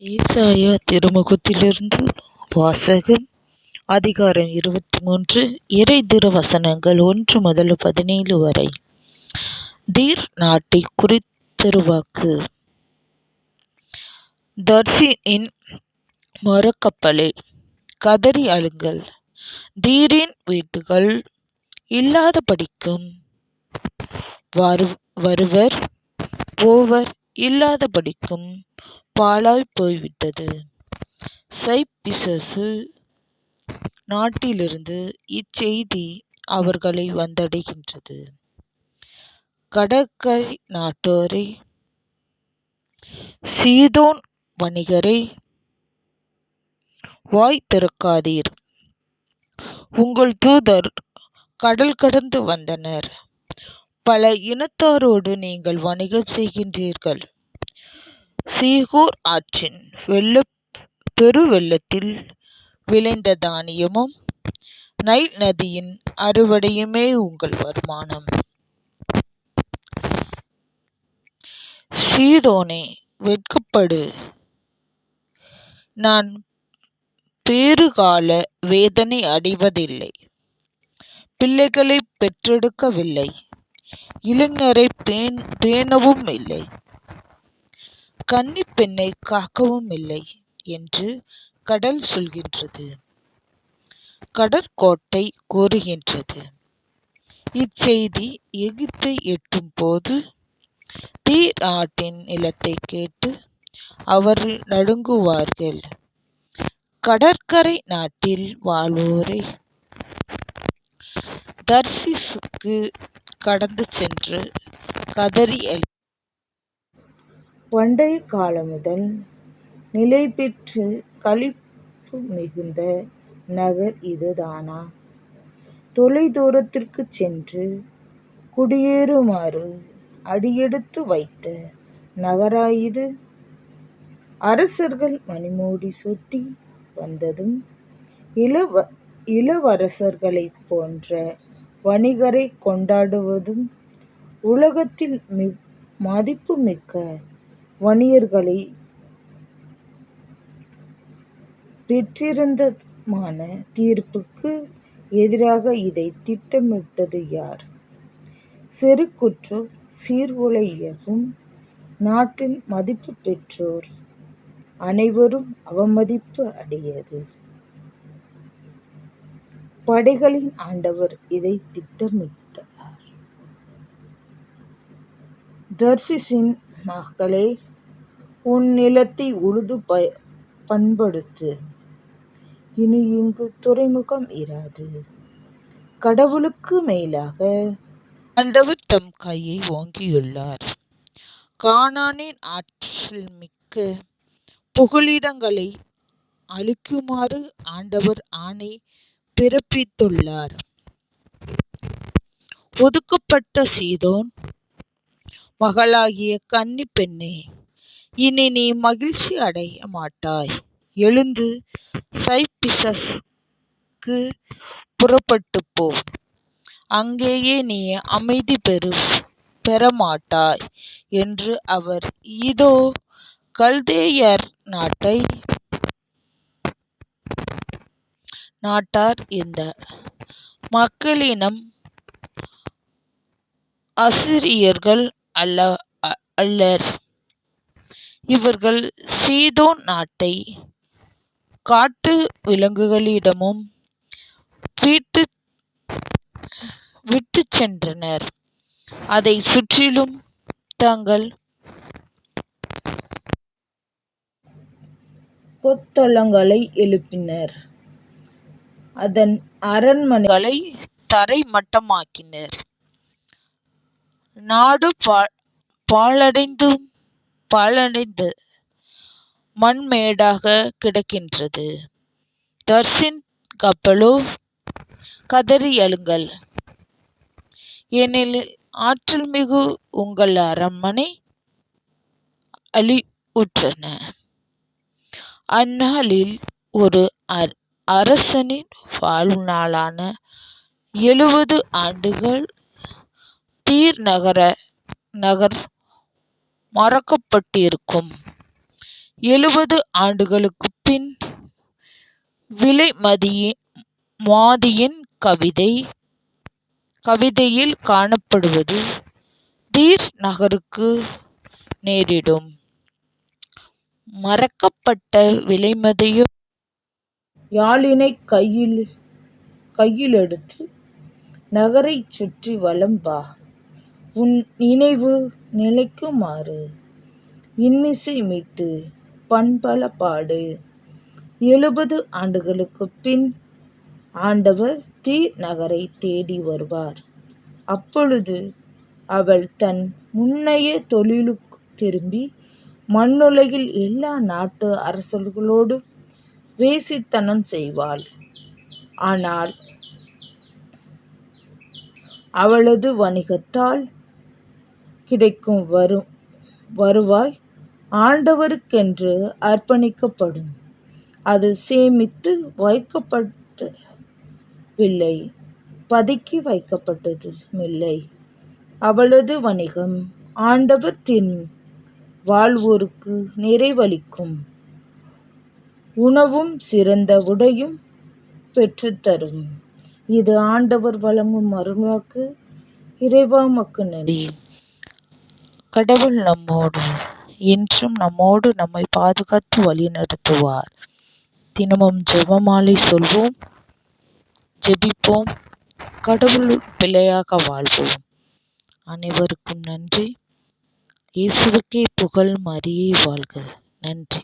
ஏசாயா திருமுகத்திலிருந்து வாசகம் அதிகாரம் இருபத்தி மூன்று இறை திருவசனங்கள் ஒன்று முதல் பதினேழு வரை. தீர் நாட்டை குறித்திருவாக்கு. தர்சியின் மரக்கப்பலே கதறி அழுங்கள். தீரின் வீட்டுகள் இல்லாதபடிக்கும் வரு வருவர் போவர் இல்லாத படிக்கும் பாழாய் போய்விட்டது. சைப்பிசசு நாட்டிலிருந்து இச்செய்தி அவர்களை வந்தடைகின்றது. கடற்கரை நாட்டோரை சீதோன் வணிகரே வாய் திறக்காதீர். உங்கள் தூதர் கடல் கடந்து வந்தனர். பல இனத்தாரோடு நீங்கள் வணிகம் செய்கின்றீர்கள். சீகூர் ஆற்றின் வெள்ள பெருவெள்ளத்தில் விளைந்த தானியமும் நைல் நதியின் அறுவடையுமே உங்கள் வருமானம். சீதோனே வெட்கப்படு. நான் பேறுகால வேதனை அடைவதில்லை. பிள்ளைகளை பெற்றெடுக்கவில்லை. இளைஞரை பேணவும் இல்லை கன்னிப் பெண்ணை காக்கவும் இல்லை என்று கடல் சொல்கின்றது. கடற்கோட்டை கூறுகின்றது இச்செய்தி எகிப்தை எட்டும் போது தீர் நாட்டின் நிலத்தை கேட்டு அவர்கள் நடுங்குவார்கள். கடற்கரை நாட்டில் வாழ்வோரை. தர்சிஸுக்கு கடந்து சென்று கதறி அழு பண்டைய காலம் முதல் நிலை பெற்று களிப்பு மிகுந்த நகர் இதுதானா? தொலை தூரத்திற்குச் சென்று குடியேறுமாறு அடியெடுத்து வைத்த நகரா இது அரசர்கள் மணிமுடி சூட்டி வந்ததும் இளவ இளவரசர்களைப் போன்ற வணிகரைக் கொண்டாடுவதும் உலகத்தில் மிக் மதிப்புமிக்க வணிகர்களை பெற்றிருந்தமான தீர்ப்புக்கு எதிராக இதை திட்டமிட்டது யார்? செருக்குற்றோர் சீர்குலையவும் நாட்டின் மதிப்பு பெற்றோர் அனைவரும் அவமதிப்பு அடையது. படைகளின் ஆண்டவர் இதை திட்டமிட்டார். தர்சிசின் மகளே உன் நிலத்தை உழுது ப பண்படுத்து. இனி இங்கு துறைமுகம் இராது. கடவுளுக்கு மேலாக ஆண்டவர் தம் கையை ஓங்கியுள்ளார். கானானின் ஆற்றல் மிக்க புகலிடங்களை அழிக்குமாறு ஆண்டவர் ஆணை பிறப்பித்துள்ளார். ஒதுக்கப்பட்ட சீதோன் மகளாகிய கன்னிப் பெண்ணே இனி நீ மகிழ்ச்சி அடைய மாட்டாய். எழுந்து சைப்பிசஸ்க்கு புறப்பட்டு போ. அங்கேயே நீ அமைதி பெறு பெறமாட்டாய் என்று அவர் இதோ கல்தேயர் நாட்டை நாட்டார் இந்த மக்களினம் அசிரியர்கள் அல்ல அல்லர். இவர்கள் சீதோன் நாட்டை காட்டு விலங்குகளிடமும் வீட்டு விட்டுச் சென்றனர். அதை சுற்றிலும் தங்கள் கொத்தளங்களை எழுப்பினர். அதன் அரண்மனைகளை தரைமட்டமாக்கினர். நாடு பா பாழடைந்தும் பாழடைந்து மண்மேடாக கிடக்கின்றது. தர்சின் கப்பலோ கதறி அழுங்கள். ஏனெனில் ஆற்றல் மிகு உங்கள் அரண்மனை அழிவுற்றன. அந்நாளில் ஒரு அரசனின் வாழ்நாளான எழுபது ஆண்டுகள் தீர் நகர நகர் மறக்கப்பட்டிருக்கும். எழுபது ஆண்டுகளுக்குப் பின் விலைமதியின் கவிதை கவிதையில் காணப்படுவது தீர் நகருக்கு நேரிடும். மறக்கப்பட்ட விலைமதியம் யாழினை கையில் கையிலெடுத்து நகரைச் சுற்றி வலம் வா. உன் நினைவு நிலைக்குமாறு இன்னிசை மீட்டு பண்பல பாடு. எழுபது ஆண்டுகளுக்குப் பின் ஆண்டவர் தீ நகரை தேடி வருவார். அப்பொழுது அவள் தன் முன்னைய தொழிலுக்கு திரும்பி மண்ணுலகில் எல்லா நாட்டு அரசர்களோடும் வேசித்தனம் செய்வாள். ஆனால் அவளது வணிகத்தால் கிடைக்கும் வரும் வருவாய் ஆண்டவருக்கென்று அர்ப்பணிக்கப்படும். அது சேமித்து வைக்கப்பட்டவில்லை பதுக்கி வைக்கப்பட்டதுமில்லை. அவளது வணிகம் ஆண்டவர் தின் வாழ்வோருக்கு நிறைவளிக்கும் உணவும் சிறந்த உடையும் பெற்றுத்தரும். இது ஆண்டவர் வழங்கும் அருள்வாக்கு. இறைவா மக்கு நன்றி. கடவுள் நம்மோடு என்றும் நம்மோடு நம்மை பாதுகாத்து வழிநடத்துவார். தினமும் ஜெபமாலை சொல்வோம் ஜெபிப்போம் கடவுள் பிள்ளையாக வாழ்வோம். அனைவருக்கும் நன்றி. இயேசுவுக்கே புகழ் மரியே வாழ்க. நன்றி.